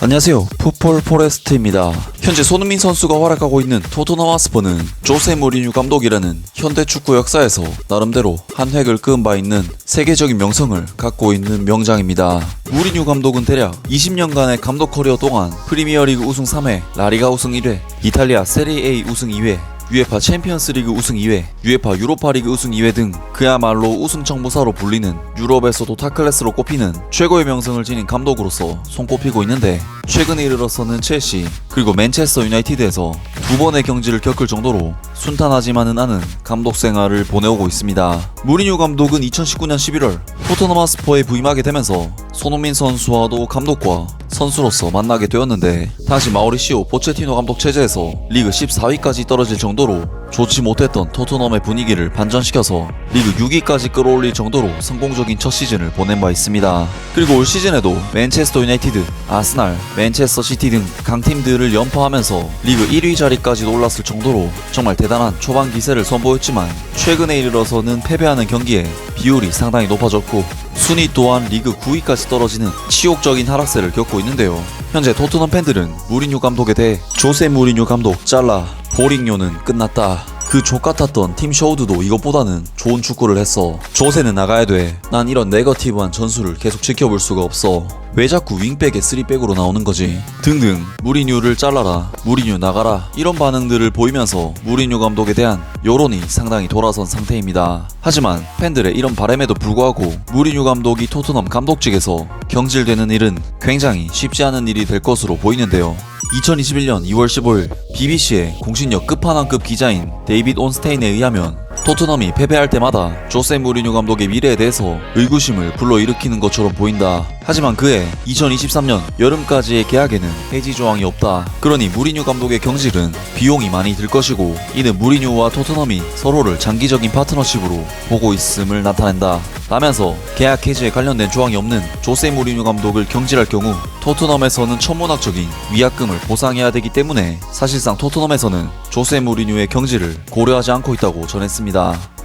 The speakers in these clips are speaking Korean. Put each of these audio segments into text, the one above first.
안녕하세요. 풋볼 포레스트입니다. 현재 손흥민 선수가 활약하고 있는 토트넘 하스퍼는 조세 무리뉴 감독이라는 현대 축구 역사에서 나름대로 한 획을 그은 바 있는 세계적인 명성을 갖고 있는 명장입니다. 무리뉴 감독은 대략 20년간의 감독 커리어 동안 프리미어리그 우승 3회, 라리가 우승 1회, 이탈리아 세리A 우승 2회, UEFA 챔피언스리그 우승 2회, UEFA 유로파리그 우승 2회 등 그야말로 우승 청부사로 불리는 유럽에서도 탑클래스로 꼽히는 최고의 명성을 지닌 감독으로서 손꼽히고 있는데 최근에 이르러서는 첼시 그리고 맨체스터 유나이티드에서 두 번의 경지를 겪을 정도로 순탄하지만은 않은 감독 생활을 보내오고 있습니다. 무리뉴 감독은 2019년 11월 토트넘 하스퍼에 부임하게 되면서 손흥민 선수와도 감독과 선수로서 만나게 되었는데 당시 마우리시오 포체티노 감독 체제에서 리그 14위까지 떨어질 정도로 좋지 못했던 토트넘의 분위기를 반전시켜서 리그 6위까지 끌어올릴 정도로 성공적인 첫 시즌을 보낸 바 있습니다. 그리고 올 시즌에도 맨체스터 유나이티드, 아스날, 맨체스터 시티 등 강팀들을 연파하면서 리그 1위 자리까지도 올랐을 정도로 정말 대단한 초반 기세를 선보였지만 최근에 이르러서는 패배하는 경기에 비율이 상당히 높아졌고 순위 또한 리그 9위까지 떨어지는 치욕적인 하락세를 겪고 있는데요. 현재 토트넘 팬들은 무리뉴 감독에 대해 조세 무리뉴 감독 잘라 보링요는 끝났다. 그 족같았던 팀 셔우드도 이것보다는 좋은 축구를 했어. 조세는 나가야 돼. 난 이런 네거티브한 전술을 계속 지켜볼 수가 없어. 왜 자꾸 윙백에 3백으로 나오는 거지? 등등 무리뉴를 잘라라 무리뉴 나가라 이런 반응들을 보이면서 무리뉴 감독에 대한 여론이 상당히 돌아선 상태입니다. 하지만 팬들의 이런 바람에도 불구하고 무리뉴 감독이 토트넘 감독직에서 경질되는 일은 굉장히 쉽지 않은 일이 될 것으로 보이는데요. 2021년 2월 15일 BBC의 공신력 끝판왕급 기자인 데이 빗 온스테인에 의하면 토트넘이 패배할 때마다 조세 무리뉴 감독의 미래에 대해서 의구심을 불러일으키는 것처럼 보인다. 하지만 그해 2023년 여름까지의 계약에는 해지 조항이 없다. 그러니 무리뉴 감독의 경질은 비용이 많이 들 것이고 이는 무리뉴와 토트넘이 서로를 장기적인 파트너십으로 보고 있음을 나타낸다. 라면서 계약 해지에 관련된 조항이 없는 조세 무리뉴 감독을 경질할 경우 토트넘에서는 천문학적인 위약금을 보상해야 되기 때문에 사실상 토트넘에서는 조세 무리뉴의 경질을 고려하지 않고 있다고 전했습니다.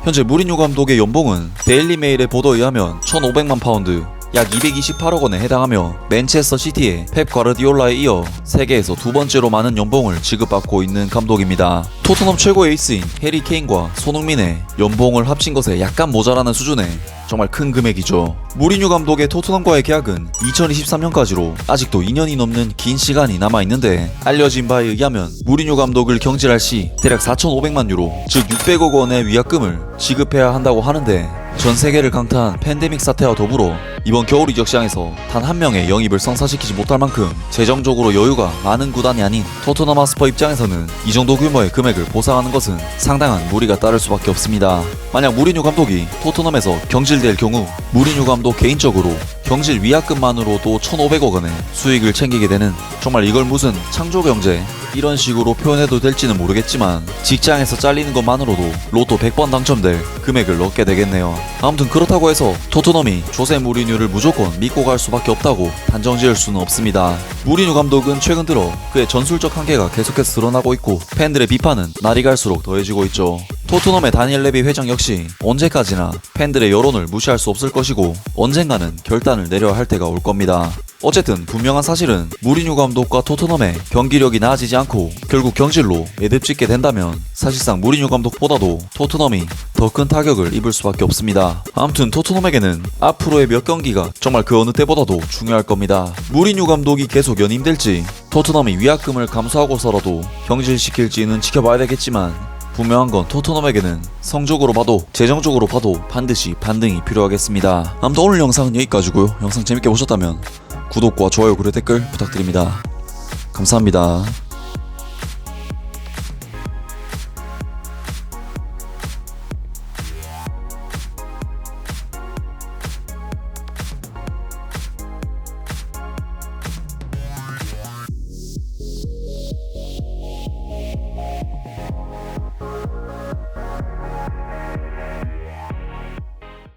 현재 무리뉴 감독의 연봉은 데일리 메일의 보도에 의하면 1,500만 파운드, 약 228억 원에 해당하며 맨체스터 시티의 펩 과르디올라에 이어 세계에서 두 번째로 많은 연봉을 지급받고 있는 감독입니다. 토트넘 최고 에이스인 해리 케인과 손흥민의 연봉을 합친 것에 약간 모자라는 수준의 정말 큰 금액이죠. 무리뉴 감독의 토트넘과의 계약은 2023년까지로 아직도 2년이 넘는 긴 시간이 남아 있는데 알려진 바에 의하면 무리뉴 감독을 경질할 시 대략 4,500만 유로, 즉 600억 원의 위약금을 지급해야 한다고 하는데 전 세계를 강타한 팬데믹 사태와 더불어 이번 겨울 이적 시장에서 단 한 명의 영입을 성사시키지 못할 만큼 재정적으로 여유가 많은 구단이 아닌 토트넘 하스퍼 입장에서는 이 정도 규모의 금액을 보상하는 것은 상당한 무리가 따를 수밖에 없습니다. 만약 무리뉴 감독이 토트넘에서 경질될 경우 무리뉴 감독 개인적으로 경질 위약금만으로도 1,500억 원의 수익을 챙기게 되는 정말 이걸 무슨 창조 경제 이런 식으로 표현해도 될지는 모르겠지만 직장에서 잘리는 것만으로도 로또 100번 당첨될 금액을 얻게 되겠네요. 아무튼 그렇다고 해서 토트넘이 조세 무리뉴를 무조건 믿고 갈 수밖에 없다고 단정 지을 수는 없습니다. 무리뉴 감독은 최근 들어 그의 전술적 한계가 계속해서 드러나고 있고 팬들의 비판은 날이 갈수록 더해지고 있죠. 토트넘의 다니엘 레비 회장 역시 언제까지나 팬들의 여론을 무시할 수 없을 것이고 언젠가는 결단을 내려야 할 때가 올 겁니다. 어쨌든 분명한 사실은 무리뉴 감독과 토트넘의 경기력이 나아지지 않고 결국 경질로 매듭짓게 된다면 사실상 무리뉴 감독보다도 토트넘이 더 큰 타격을 입을 수밖에 없습니다. 아무튼 토트넘에게는 앞으로의 몇 경기가 정말 그 어느 때보다도 중요할 겁니다. 무리뉴 감독이 계속 연임될지 토트넘이 위약금을 감수하고서라도 경질시킬지는 지켜봐야 되겠지만 분명한 건 토트넘에게는 성적으로 봐도 재정적으로 봐도 반드시 반등이 필요하겠습니다. 아무튼 오늘 영상은 여기까지고요. 영상 재밌게 보셨다면 구독과 좋아요 그리고 댓글 부탁드립니다. 감사합니다.